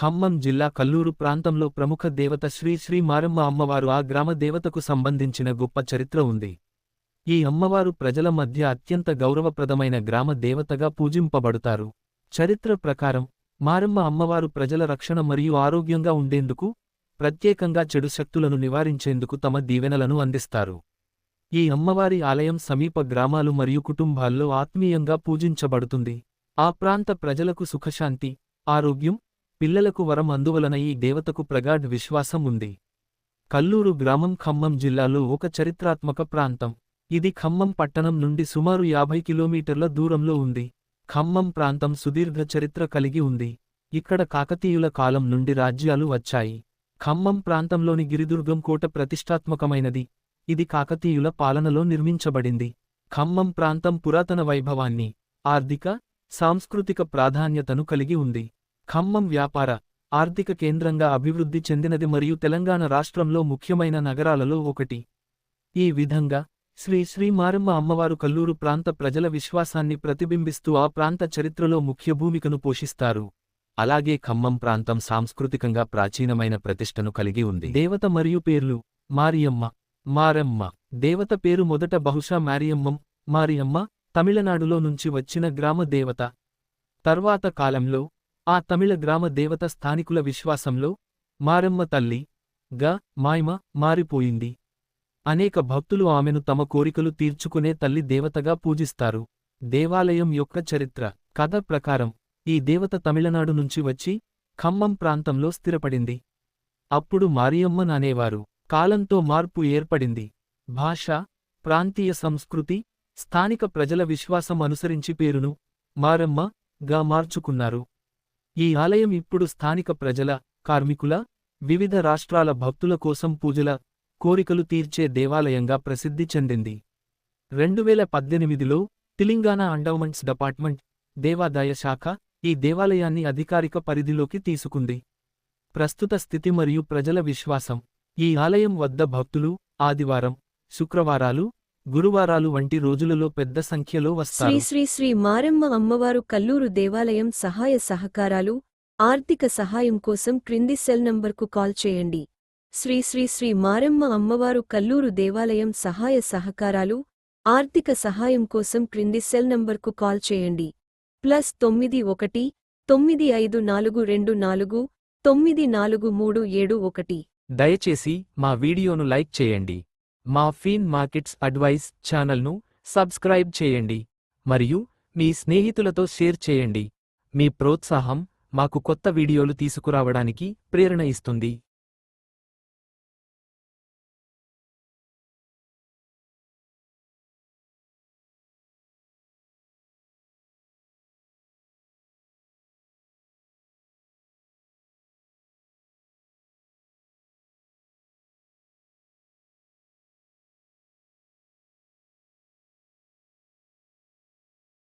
ఖమ్మం జిల్లా కల్లూరు ప్రాంతంలో ప్రముఖ దేవత శ్రీ శ్రీ మారమ్మ అమ్మవారు ఆ గ్రామ దేవతకు సంబంధించిన గొప్ప చరిత్ర ఉంది. ఈ అమ్మవారు ప్రజల మధ్య అత్యంత గౌరవప్రదమైన గ్రామ దేవతగా పూజింపబడుతారు. చరిత్ర ప్రకారం మారమ్మ అమ్మవారు ప్రజల రక్షణ మరియు ఆరోగ్యంగా ఉండేందుకు ప్రత్యేకంగా చెడు శక్తులను నివారించేందుకు తమ దీవెనలను అందిస్తారు. ఈ అమ్మవారి ఆలయం సమీప గ్రామాలు మరియు కుటుంబాల్లో ఆత్మీయంగా పూజించబడుతుంది. ఆ ప్రాంత ప్రజలకు సుఖశాంతి ఆరోగ్యం పిల్లలకు వరం అందువలన ఈ దేవతకు ప్రగాఢ విశ్వాసం ఉంది. కల్లూరు గ్రామం ఖమ్మం జిల్లాలో ఒక చరిత్రాత్మక ప్రాంతం. ఇది ఖమ్మం పట్టణం నుండి సుమారు యాభై కిలోమీటర్ల దూరంలో ఉంది. ఖమ్మం ప్రాంతం సుదీర్ఘ చరిత్ర కలిగి ఉంది. ఇక్కడ కాకతీయుల కాలం నుండి రాజ్యాలు వచ్చాయి. ఖమ్మం ప్రాంతంలోని గిరిదుర్గం కోట ప్రతిష్టాత్మకమైనది. ఇది కాకతీయుల పాలనలో నిర్మించబడింది. ఖమ్మం ప్రాంతం పురాతన వైభవాన్ని ఆర్థిక సాంస్కృతిక ప్రాధాన్యతను కలిగి ఉంది. ఖమ్మం వ్యాపార ఆర్థిక కేంద్రంగా అభివృద్ధి చెందినది మరియు తెలంగాణ రాష్ట్రంలో ముఖ్యమైన నగరాలలో ఒకటి. ఈ విధంగా శ్రీ శ్రీ మారమ్మ అమ్మవారు కల్లూరు ప్రాంత ప్రజల విశ్వాసాన్ని ప్రతిబింబిస్తూ ఆ ప్రాంత చరిత్రలో ముఖ్య భూమికను పోషిస్తారు. అలాగే ఖమ్మం ప్రాంతం సాంస్కృతికంగా ప్రాచీనమైన ప్రతిష్టను కలిగి ఉంది. దేవత మరియు పేర్లు మారియమ్మ మారమ్మ. దేవత పేరు మొదట బహుశా మారియమ్మం మారియమ్మ తమిళనాడులో నుంచి వచ్చిన గ్రామ దేవత. తర్వాత కాలంలో ఆ తమిళ గ్రామ దేవత స్థానికుల విశ్వాసంలో మారమ్మ తల్లి గా మాయమ మారిపోయింది. అనేక భక్తులు ఆమెను తమ కోరికలు తీర్చుకునే తల్లి దేవతగా పూజిస్తారు. దేవాలయం యొక్క చరిత్ర కథ ప్రకారం ఈ దేవత తమిళనాడు నుంచి వచ్చి ఖమ్మం ప్రాంతంలో స్థిరపడింది. అప్పుడు మారియమ్మన్ అనేవారు కాలంతో మార్పు ఏర్పడింది. భాష ప్రాంతీయ సంస్కృతి స్థానిక ప్రజల విశ్వాసం అనుసరించి పేరును మారమ్మ గా మార్చుకున్నారు. ఈ ఆలయం ఇప్పుడు స్థానిక ప్రజల కార్మికుల వివిధ రాష్ట్రాల భక్తుల కోసం పూజల కోరికలు తీర్చే దేవాలయంగా ప్రసిద్ధి చెందింది. రెండువేల పద్దెనిమిదిలో తెలంగాణ అండవమెంట్స్ డిపార్ట్మెంట్ దేవాదాయ శాఖ ఈ దేవాలయాన్ని అధికారిక పరిధిలోకి తీసుకుంది. ప్రస్తుత స్థితి మరియు ప్రజల విశ్వాసం. ఈ ఆలయం వద్ద భక్తులు ఆదివారం శుక్రవారాలు గురువారాలు వంటి రోజులలో పెద్ద సంఖ్యలో శ్రీ వస్తారు శ్రీ శ్రీ మారమ్మ అమ్మవారు కల్లూరు దేవాలయం సహాయ సహకారాలు ఆర్థిక సహాయం కోసం క్రింది సెల్ నంబర్కు కాల్ చేయండి. శ్రీ శ్రీ శ్రీ మారమ్మ అమ్మవారు కల్లూరు దేవాలయం సహాయ సహకారాలు ఆర్థిక సహాయం కోసం క్రింది సెల్ నంబర్కు కాల్ చేయండి. ప్లస్ తొమ్మిది ఒకటి తొమ్మిది ఐదు నాలుగు రెండు నాలుగు తొమ్మిది నాలుగు మూడు ఏడు ఒకటి. దయచేసి మా వీడియోను లైక్ చేయండి. మా ఫీన్ మార్కెట్స్ అడ్వైస్ ఛానల్ను సబ్స్క్రైబ్ చేయండి మరియు మీ స్నేహితులతో షేర్ చేయండి. మీ ప్రోత్సాహం మాకు కొత్త వీడియోలు తీసుకురావడానికి ప్రేరణ ఇస్తుంది.